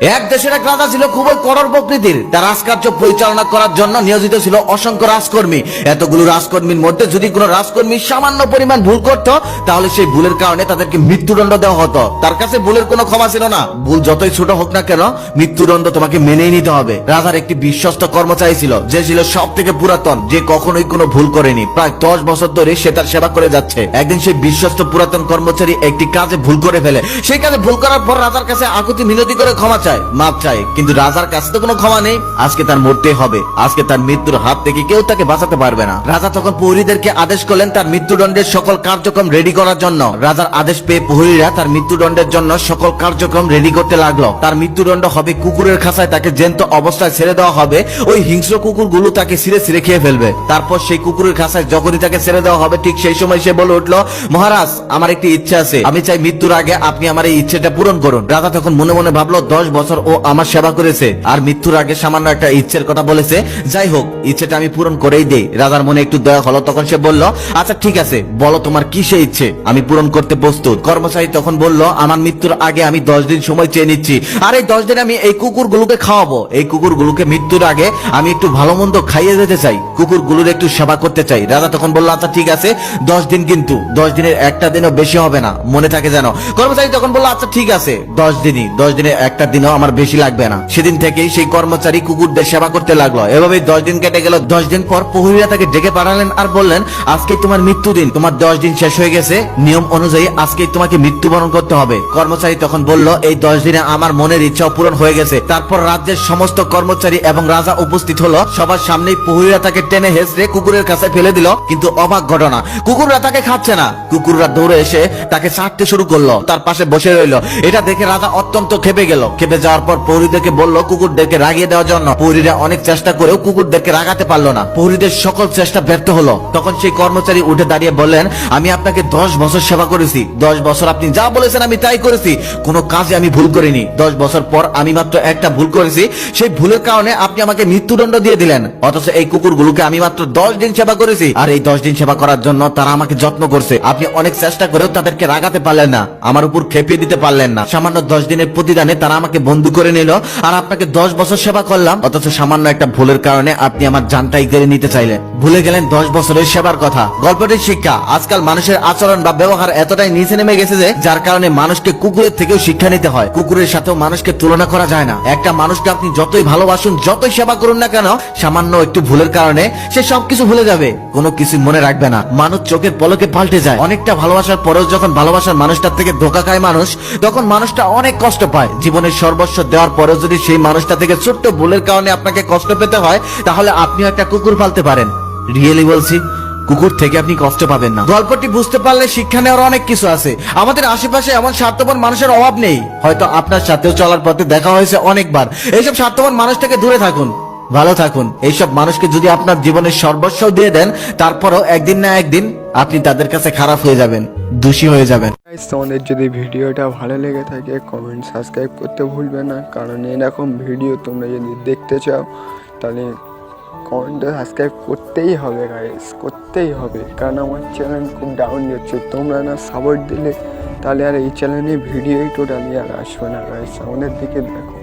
এক দেশের এক রাজা ছিল খুবই করর প্রকৃতির। তার রাজকার্য পরিচালনা করার জন্য নিয়োজিত ছিল অসংখ্য রাজকর্মী। এতগুলো রাজকর্মীর মধ্যে যদি কোনো রাজকর্মী সামান্য পরিমাণ ভুল করত, তাহলে সেই ভুলের কারণে তাদেরকে মৃত্যুদণ্ড দেওয়া হতো। তার কাছে ভুলের কোনো ক্ষমা ছিল না। ভুল যতই ছোট হোক না কেন, মৃত্যুদণ্ড তোমাকে মেনেই নিতে হবে। রাজার একটি বিশ্বস্ত কর্মচারী ছিল, যে ছিল সব থেকে পুরাতন, যে কখনোই কোনো ভুল করেনি। প্রায় দশ বছর ধরে সে তার সেবা করে যাচ্ছে। একদিন সেই বিশ্বস্ত পুরাতন কর্মচারী একটি কাজে ভুল করে ফেলে। সেই কাজে ভুল করার পর রাজার কাছে আকুতি মিনতি করে ক্ষমা চায়, মাপ চায়, কিন্তু রাজার কাছে তো কোনো ক্ষমা নেই। আজকে তার মরতেই হবে। আজকে তার মৃত্যুর হাত থেকে কেউ তাকে বাঁচাতে পারবে না। রাজা তখন আদেশ করলেন তার মৃত্যুদণ্ডের সকল কার্যক্রম রেডি করার জন্য। রাজার আদেশ পেয়ে তার মৃত্যুদণ্ডের জন্য সকল কার্যক্রম রেডি করতে লাগল। তার মৃত্যুদণ্ড হবে কুকুরের তাকে অবস্থায় ছেড়ে দেওয়া হবে। ওই হিংস্র কুকুরগুলো তাকে ছিঁড়ে ছিঁড়ে খেয়ে ফেলবে। তারপর সেই কুকুরের খাঁচায় যখনই তাকে ছেড়ে দেওয়া হবে, ঠিক সেই সময় সে বলে উঠল, মহারাজ, আমার একটি ইচ্ছা আছে। আমি চাই মৃত্যুর আগে আপনি আমার এই ইচ্ছেটা পূরণ করুন। রাজা তখন মনে মনে ভাবলো, দশ বছর ও আমার সেবা করেছে। আর মৃত্যুর আগে সামান্য একটা ইচ্ছের কথা বলেছে। যাই হোক, ইচ্ছেটা আমি পূরণ করেই দেই। রাজার মনে একটু দয়া হলো, তখন সে বলল আচ্ছা ঠিক আছে, বলো তোমার কি সে ইচ্ছে? আমি পূরণ করতে প্রস্তুত। কর্মচারী তখন বলল, আমার মৃত্যুর আগে আমি দশ দিন সময় চেয়ে নিচ্ছি। আর এই দশ দিন আমি এই কুকুরগুলোকে খাওয়াবো। এই কুকুরগুলোকে মৃত্যুর আগে আমি একটু ভালো মন্দ খাইয়ে যেতে চাই। কুকুরগুলোর একটু সেবা করতে চাই। রাজা তখন বলল আচ্ছা ঠিক আছে, দশ দিন কিন্তু। দশ দিনের একটা দিনও বেশি হবে না। মনে থাকে যেন। কর্মচারী তখন বলল আচ্ছা ঠিক আছে, দশ দিনই। দশ দিনের একটা দিনও আমার বেশি লাগবে না। সেদিন থেকেই সেই কর্মচারী কুকুরদের সেবা করতে লাগল। এভাবে দশ দিন কেটে গেল। দশ দিন পর প্রহরীরা তাকে ডেকে পাঠালেন আর বললেন আজকে তোমার মৃত্যু দিন। তোমার দশ দিন শেষ হয়ে গেছে। নিয়ম অনুযায়ী আজকে তোমাকে মৃত্যুবরণ করতে হবে। কর্মচারী তখন বলল, এই দশ দিনে আমার মনের ইচ্ছা পূরণ হয়ে গেছে। তারপর রাজ্যের সমস্ত কর্মচারী এবং রাজা উপস্থিত হলো। সবার সামনেই প্রহরীরা তাকে টেনে হেসড়ে কুকুরের কাছে ফেলে দিল। কিন্তু অবাক ঘটনা, কুকুররা তাকে খাচ্ছে না। কুকুররা দৌড়ে এসে তাকে ছাড়তে শুরু করল। তার পাশে বসে রইল। এটা দেখে রাজা অত্যন্ত খেপে গেল। খেপে যাওয়ার পর প্রহরীদেরকে বলল কুকুরদেরকে রাগিয়ে দেওয়ার জন্য। প্রহরীরা অনেক চেষ্টা করেও কুকুরদেরকে রাগাতে পারল না। প্রহরীদের সকল চেষ্টা ব্যর্থ হলো। তখন সেই কর্মচারী উঠে দাঁড়িয়ে বললেন, আমি আপনাকে দশ বছর সেবা করেছি। দশ বছর আপনি যা বলেছেন আমি তাই করেছি। কোনো কাজে আমি ভুল করিনি। দশ বছর পর আমি মাত্র একটা ভুল করেছি। সেই ভুলের কারণে আপনি আমাকে মৃত্যুদণ্ড দিয়ে দিলেন। অথচ এই কুকুরগুলোকে আমি মাত্র দশ দিন সেবা করেছি। আর এই দশ দিন সেবা করার জন্য তারা আমাকে যত্ন করছে। আপনি অনেক চেষ্টা করেও তাদেরকে রাগাতে পারলেন না। আমার উপর খেপিয়ে দিতে পারলেন না। সামান্য দশ দিনের প্রতিদানে তারা আমাকে বন্ধু করে নিল, আর আপনাকে দশ বছর সেবা করলাম, অথচ সামান্য একটা ভুলের কারণে আপনি আমার জানটাই কেড়ে নিতে চাইলেন। ভুলে গেলেন দশ বছরের সেবার কথা। গল্পটির শিক্ষা, আজকাল মানুষের আচরণ বা ব্যবহার এতটাই নিচে নেমে গেছে যে, যার কারণে মানুষকে কুকুরের থেকেও শিক্ষা নিতে হয়। কুকুরের সাথেও মানুষকে তুলনা করা যায় না। একটা মানুষকে আপনি যতই ভালোবাসুন, যতই সেবা করুন না কেন, সামান্য একটু ভুলের কারণে সে সবকিছু ভুলে যাবে। কোনো কিছু মনে রাখবে না। মানুষ চোখের পলকে পাল্টে যায়। অনেকটা ভালোবাসার পরেও যখন ভালোবাসার মানুষটার থেকে ধোকা খায় মানুষ, তখন মানুষটা অনেক কষ্ট পায়। জীবনের সর্বস্ব দেওয়ার পরেও যদি সেই মানুষটা থেকে ছোট্ট ভুলের কারণে আপনাকে কষ্ট পেতে হয় তাহলে আপনিও একটা কুকুর পালতে পারেন। রিয়েলি বলছি কুকুর থেকে আপনি কষ্ট পাবেন না। গল্পটি বুঝতে পারলে শিক্ষা নেওয়ার অনেক কিছু আছে। আমাদের আশেপাশে এমন স্বার্থপর মানুষের অভাব নেই। হয়তো আপনার সাথেও চলার পথে দেখা হয়েছে অনেকবার। এইসব স্বার্থপর মানুষ থেকে দূরে থাকুন। ভালো থাকুন। এইসব মানুষকে যদি আপনার জীবনের সর্বস্ব দিয়ে দেন তারপরও একদিন না একদিন আপনি তাদের কাছে খারাপ হয়ে যাবেন। দোষী হয়ে যাবেন। তোমাদের যদি ভিডিওটা ভালো লেগে থাকে কমেন্ট সাবস্ক্রাইব করতে ভুলবে না। কারণ এরকম ভিডিও তোমরা যদি দেখতে চাও, তাহলে কমেন্টে সাবস্ক্রাইব করতেই হবে গাইস করতেই হবে। কারণ আমার চ্যানেল খুব ডাউন যাচ্ছে। তোমরা না সাপোর্ট দিলে, তাহলে আর এই চ্যানেলে ভিডিওই টোটালি আর আসবে না গাইস আমাদের দিকে দেখো।